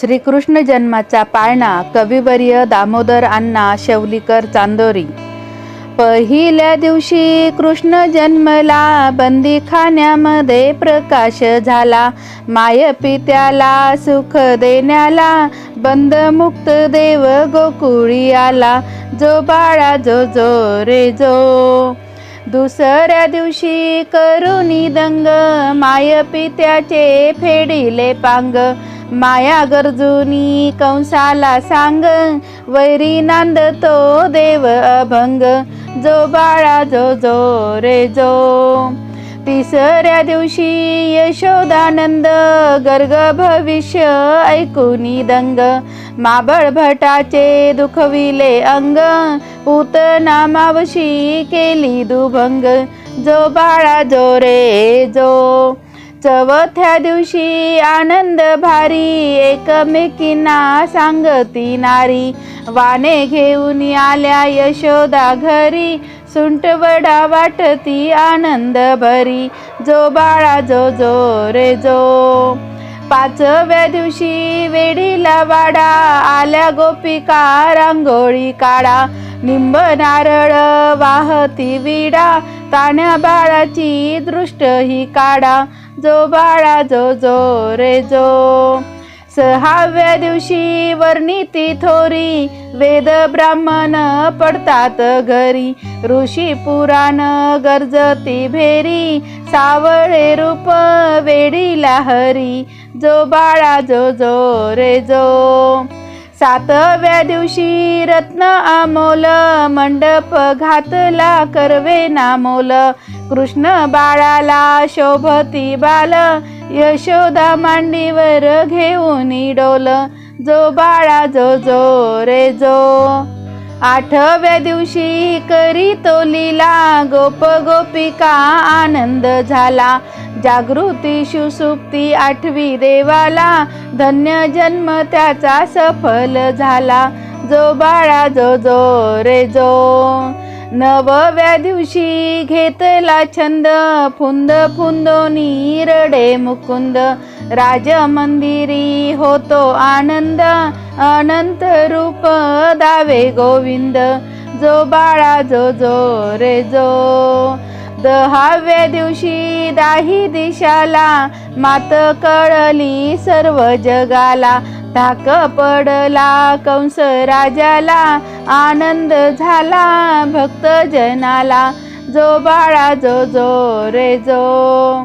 श्रीकृष्ण जन्माचा पाळणा कविवर्य दामोदर अण्णा शेवलीकर चांदोरी. पहिल्या दिवशी कृष्ण जन्मला बंदीखान्यामध्ये प्रकाश झाला. माय पित्याला सुख देण्याला बंदमुक्त देव गोकुळी आला. जो बाळा जो जो रे जो. दुसऱ्या दिवशी करुणी दंग माय पित्याचे फेडिले पांग. माया गरजुनी कंसाला सांग वैरी नांद तो देव अभंग. जो बाळा जो जो रे जो. तिसऱ्या दिवशी यशोदानंद गर्ग भविष्य ऐकुनी दंग. माबळ भटाचे दुखविले अंग पूत नामावशी केली दुभंग. जो बाळा जो रे जो. चौथ्या दिवशी आनंद भारी एकमेकींना सांगती नारी. वाने घेऊन आल्या यशोदा घरी सुंटवडा वाटती आनंद भरी. जो बाळा जो जो रे जो. पाचव्या दिवशी वेडीला वाडा आल्या गोपिका रांगोळी काढा. निंब नारळ वाहती विडा ताण्या बाळाची दृष्ट ही काढा. जो बाळा जो जो रे जो. सहाव्या दिवशी वर्णिती थोरी वेद ब्राह्मण पडतात घरी. ऋषी पुराण गरजती भेरी सावळे रूप वेडीला हरी. जो बाळा जो जो रे जो. सातव्या दिवशी रत्न अमोल मंडप घातला करवे नामोल. कृष्ण बाळाला शोभती बाल यशोदा मांडीवर घेऊन डोल जो बाळा जो जो रे जो. आठव्या दिवशी करी तो लीला गोप गोपिका आनंद झाला. जागृती सुसुप्ती आठवी देवाला धन्य जन्म त्याचा सफल झाला. जो बाळा जो जो रे जो. नवव्या दिवशी घेतला छंद फुंद फुंदोनी रडे मुकुंद. राजमंदिरी होतो आनंद अनंत रूप दावे गोविंद. जो बाळा जो जो रे जो. दहाव्या दिवशी दाही दिशाला मात कळली सर्व जगाला. धाक पडला कंस राजाला आनंद झाला भक्त जनाला जो बाळा जो जो रे जो.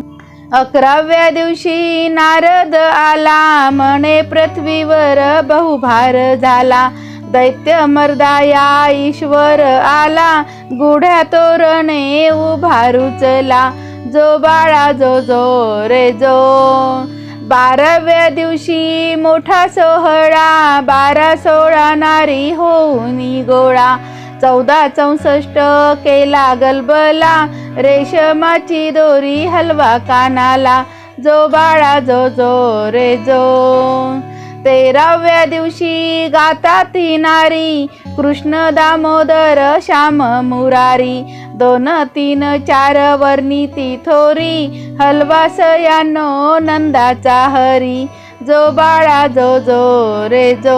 अकराव्या दिवशी नारद आला म्हणे पृथ्वीवर बहुभार झाला. दैत्य मर्दाया ईश्वर आला गुढ्या तोरणे उभारुचला. जो बाळा जो जो रे जो. बाराव्या दिवशी मोठा सोहळा बारा सोळा नारी होऊन गोळा. चौदा चौसष्ट केला गलबला रेशमाची दोरी हलवा कानाला. जो बाळा जो जो रे जो. तेराव्या दिवशी गाता ती नारी कृष्ण दामोदर श्याम मुरारी. दोन तीन चार वर्णी ती थोरी हलवास यानो नंदाचा हरी जो बाळा जो जो रे जो.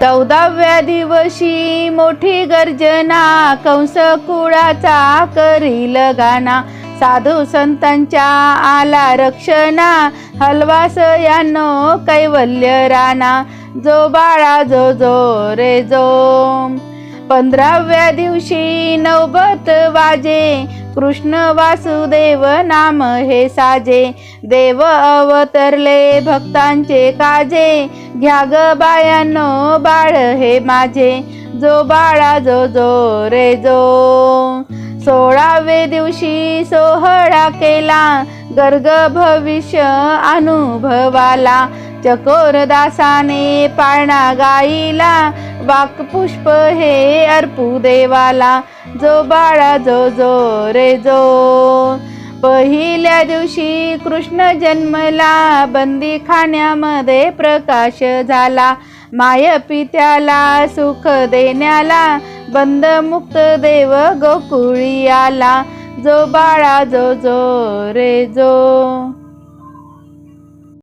चौदाव्या दिवशी मोठी गर्जना कंस कुळाचा करील गाणा. साधू संतांच्या आला रक्षणा हलवास यानो कैवल्य राणा. जो बाळा जो जो रे जो. पंधराव्या दिवशी नवबत वाजे. कृष्ण वासुदेव नाम हे साजे. देव अवतरले भक्तांचे काजे. घ्या ग बायानो बाळ हे माझे. जो बाळा जो जो रे जो. सोळावे दिवशी सोहळा केला. गर्ग भविष्य अनुभवाला. चकोर दासाने पाळणा गाईला वाकपुष्प हे अर्पू देवाला. जो बाळा जो जो रे जो. पहिल्या दिवशी कृष्ण जन्मला बंदीखान्यामध्ये प्रकाश झाला. माय पित्याला सुख देण्याला बंदमुक्त देव गोकुळी आला. जो बाळा जो जो रे जो.